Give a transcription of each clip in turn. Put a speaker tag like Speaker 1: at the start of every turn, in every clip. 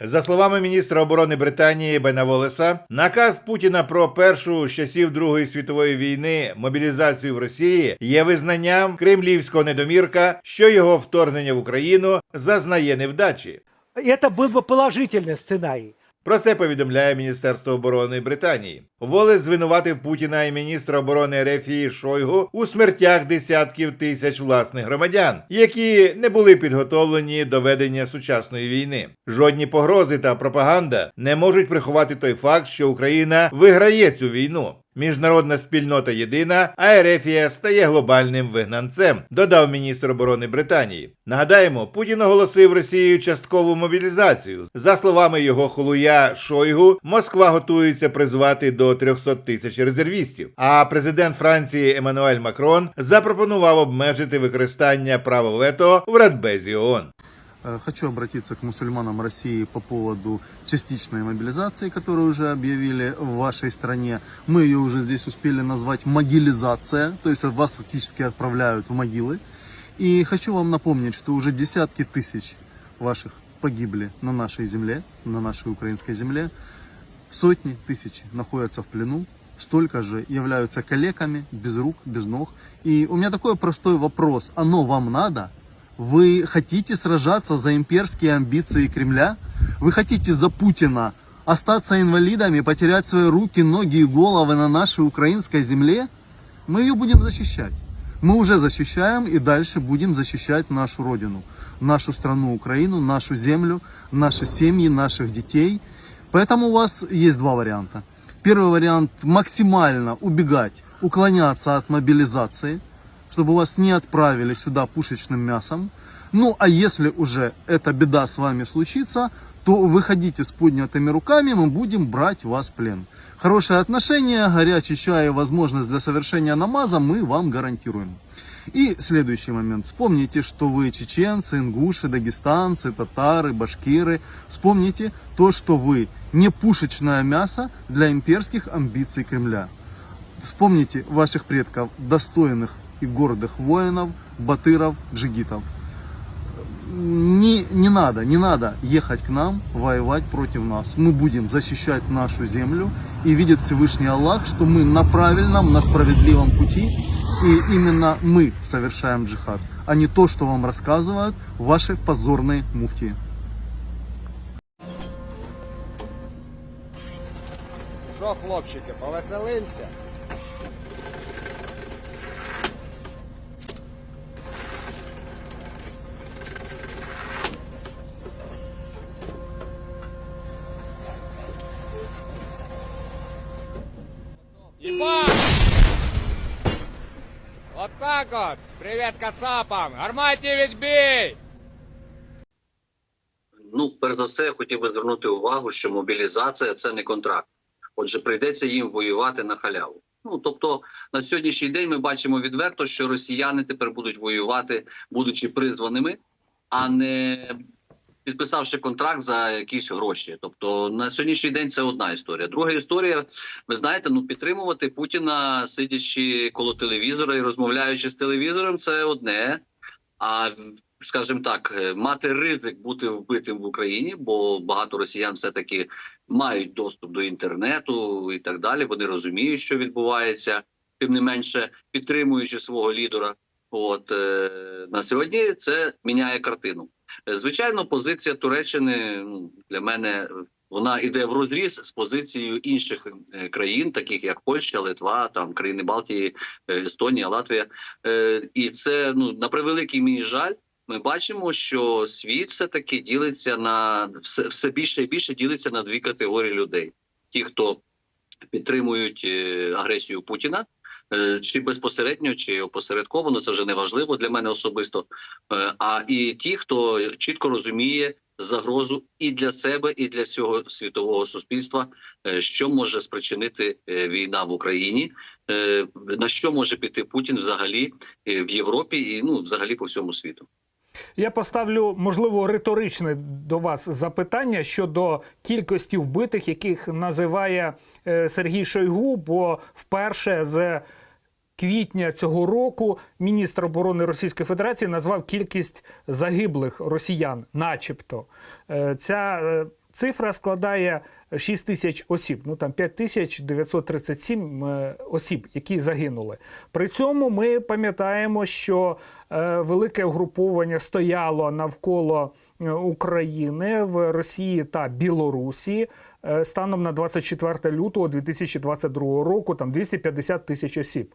Speaker 1: За словами міністра оборони Британії Бена Волеса, наказ Путіна про першу з часів Другої світової війни мобілізацію в Росії є визнанням кремлівського недомірка, що його вторгнення в Україну зазнає невдачі.
Speaker 2: Это был бы положительный сценарий.
Speaker 1: Про це повідомляє Міністерство оборони Британії. Волес звинуватив Путіна і міністра оборони Рефії Шойгу у смертях десятків тисяч власних громадян, які не були підготовлені до ведення сучасної війни. Жодні погрози та пропаганда не можуть приховати той факт, що Україна виграє цю війну. Міжнародна спільнота єдина, а Ерефія стає глобальним вигнанцем, додав міністр оборони Британії. Нагадаємо, Путін оголосив Росією часткову мобілізацію. За словами його холуя Шойгу, Москва готується призвати до 300 тисяч резервістів. А президент Франції Еммануель Макрон запропонував обмежити використання права вето в Радбезі ООН.
Speaker 3: Э, Хочу обратиться к мусульманам России по поводу частичной мобилизации, которую уже объявили в вашей стране. Мы ее уже здесь успели назвать могилизация, то есть вас фактически отправляют в могилы. И хочу вам напомнить, что уже десятки тысяч ваших погибли на нашей земле, на нашей украинской земле. Сотни тысяч находятся в плену, столько же являются калеками, без рук, без ног. И у меня такой простой вопрос. Оно вам надо? Вы хотите сражаться за имперские амбиции Кремля? Вы хотите за Путина остаться инвалидами, потерять свои руки, ноги и головы на нашей украинской земле? Мы ее будем защищать. Мы уже защищаем и дальше будем защищать нашу родину, нашу страну Украину, нашу землю, наши семьи, наших детей. Поэтому у вас есть два варианта. Первый вариант максимально убегать, уклоняться от мобилизации, чтобы вас не отправили сюда пушечным мясом. Ну а если уже эта беда с вами случится, то выходите с поднятыми руками, мы будем брать вас в плен. Хорошие отношения, горячий чай и возможность для совершения намаза мы вам гарантируем. И следующий момент. Вспомните, что вы чеченцы, ингуши, дагестанцы, татары, башкиры. Вспомните то, что вы не пушечное мясо для имперских амбиций Кремля. Вспомните ваших предков, достойных и гордых воинов, батыров, джигитов. Не, не надо, не надо ехать к нам, воевать против нас. Мы будем защищать нашу землю и видит Всевышний Аллах, что мы на правильном, на справедливом пути. И именно мы совершаем джихад, а не то, что вам рассказывают ваши позорные муфтии.
Speaker 4: Що, хлопчики, повеселимося? Ебать! Вот так вот! Привет кацапам! Арматів відбій!
Speaker 5: Ну, перш за все, я хотів би звернути увагу, що мобілізація це не контракт. Отже, прийдеться їм воювати на халяву. Ну тобто, на сьогоднішній день ми бачимо відверто, що росіяни тепер будуть воювати, будучи призваними, а не підписавши контракт за якісь гроші. Тобто на сьогоднішній день це одна історія. Друга історія, ви знаєте, ну підтримувати Путіна, сидячи коло телевізора і розмовляючи з телевізором, це одне. А скажімо так, мати ризик бути вбитим в Україні, бо багато росіян все таки мають доступ до інтернету і так далі. Вони розуміють, що відбувається, тим не менше підтримуючи свого лідера. От е, на сьогодні це міняє картину. Е, Звичайно, позиція Туреччини ну, для мене вона йде в розріз з позицією інших е, країн, таких як Польща, Литва, там країни Балтії, Естонія, Латвія. І це ну на превеликий мій жаль. Ми бачимо, що світ все таки ділиться на все, все більше і більше ділиться на дві категорії людей: ті, хто підтримують агресію Путіна, чи безпосередньо, чи опосередковано, це вже не важливо для мене особисто. Е, а і ті, хто чітко розуміє загрозу і для себе, і для всього світового суспільства, е, що може спричинити е, війна в Україні, е, на що може піти Путін взагалі е, в Європі і ну взагалі по всьому світу.
Speaker 6: Я поставлю можливо риторичне до вас запитання щодо кількості вбитих, яких називає е, Сергій Шойгу. Бо вперше з квітня цього року міністр оборони Російської Федерації назвав кількість загиблих росіян, начебто. Е, Ця е, цифра складає 6 тисяч осіб, ну там 5937 е, осіб, які загинули. При цьому ми пам'ятаємо, що е, велике угруповання стояло навколо е, України в Росії та Білорусі. Станом на 24 лютого 2022 року там 250 тисяч осіб.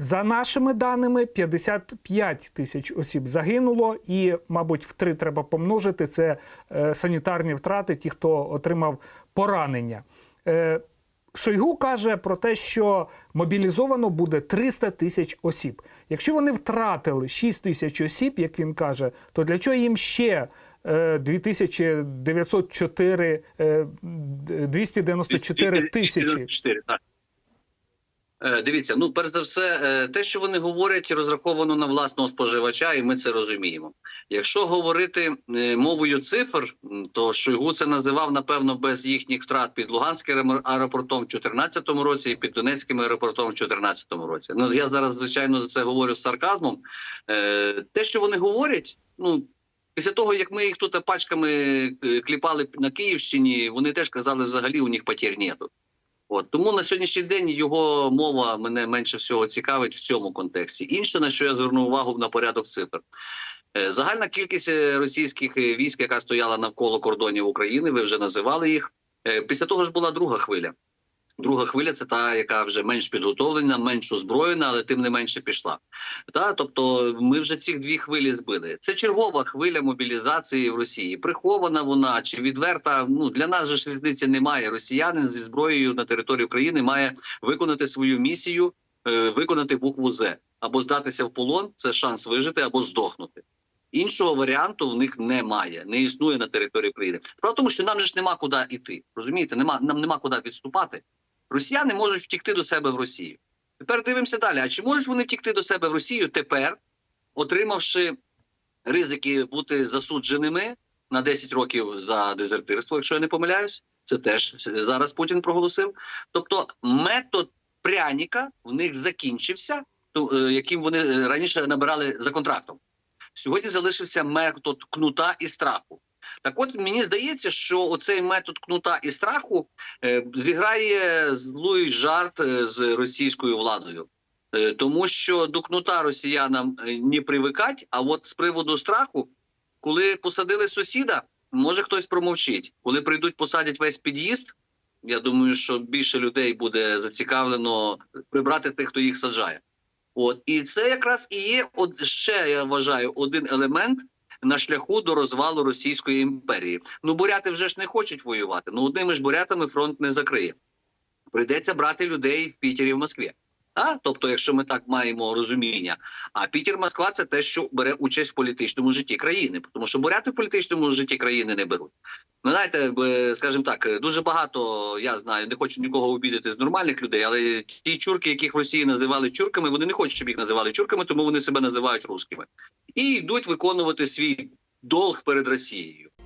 Speaker 6: За нашими даними, 55 тисяч осіб загинуло, і, мабуть, в три треба помножити це е, санітарні втрати, ті, хто отримав поранення. Е, Шойгу каже про те, що мобілізовано буде 300 тисяч осіб. Якщо вони втратили 6 тисяч осіб, як він каже, то для чого їм ще е, 2904, е, 294 тисячі?
Speaker 5: 294, так. Е, Дивіться, ну перш за все, е, те, що вони говорять, розраховано на власного споживача, і ми це розуміємо. Якщо говорити е, мовою цифр, то Шойгу це називав напевно без їхніх втрат під Луганським аеро- аеропортом в 2014 році і під Донецьким аеропортом в 2014 році. Ну я зараз звичайно за це говорю з сарказмом. Те, що вони говорять, ну. Після того, як ми їх тут пачками кліпали на Київщині, вони теж казали, взагалі у них потерь нету. От тому на сьогоднішній день його мова мене менше всього цікавить в цьому контексті. Інше на що я звернув увагу на порядок цифр. Е, Загальна кількість е, російських е, військ, яка стояла навколо кордонів України, ви вже називали їх. Після того ж була друга хвиля. Друга хвиля це та, яка вже менш підготовлена, менш озброєна, але тим не менше пішла. Та, тобто ми вже ці дві хвилі збили. Це чергова хвиля мобілізації в Росії. Прихована вона чи відверта. Ну для нас же ж різниці немає. Росіянин зі зброєю на території України має виконати свою місію, е, виконати букву З або здатися в полон. Це шанс вижити або здохнути. Іншого варіанту в них немає, не існує на території України. Справа тому, що нам же ж нема куди йти. Розумієте, нема нам нема куди відступати. Росіяни можуть втікти до себе в Росію. Тепер дивимося далі. А чи можуть вони втікти до себе в Росію тепер, отримавши ризики бути засудженими на 10 років за дезертирство, якщо я не помиляюсь, це теж зараз Путін проголосив. Тобто, метод пряніка в них закінчився, е, яким вони е, раніше набирали за контрактом. Сьогодні залишився метод кнута і страху. Так, от мені здається, що оцей метод кнута і страху е, зіграє злий жарт е, з російською владою. Е, Тому що до кнута росіянам не привикать, а от з приводу страху, коли посадили сусіда, може хтось промовчить. Коли прийдуть, посадять весь під'їзд. Я думаю, що більше людей буде зацікавлено прибрати тих, хто їх саджає. От і це якраз і є от ще я вважаю один елемент на шляху до розвалу Російської імперії. Ну буряти вже ж не хочуть воювати. Ну одними ж бурятами фронт не закриє. Прийдеться брати людей в Пітері в Москві. А? Тобто, якщо ми так маємо розуміння, а Пітер, Москва це те, що бере участь в політичному житті країни, тому що буряти в політичному житті країни не беруть. Ну, знаєте, скажімо так, дуже багато я знаю, не хочу нікого обідати з нормальних людей, але ті чурки, яких в Росії називали чурками, вони не хочуть, щоб їх називали чурками, тому вони себе називають русскими. І йдуть виконувати свій долг перед Росією.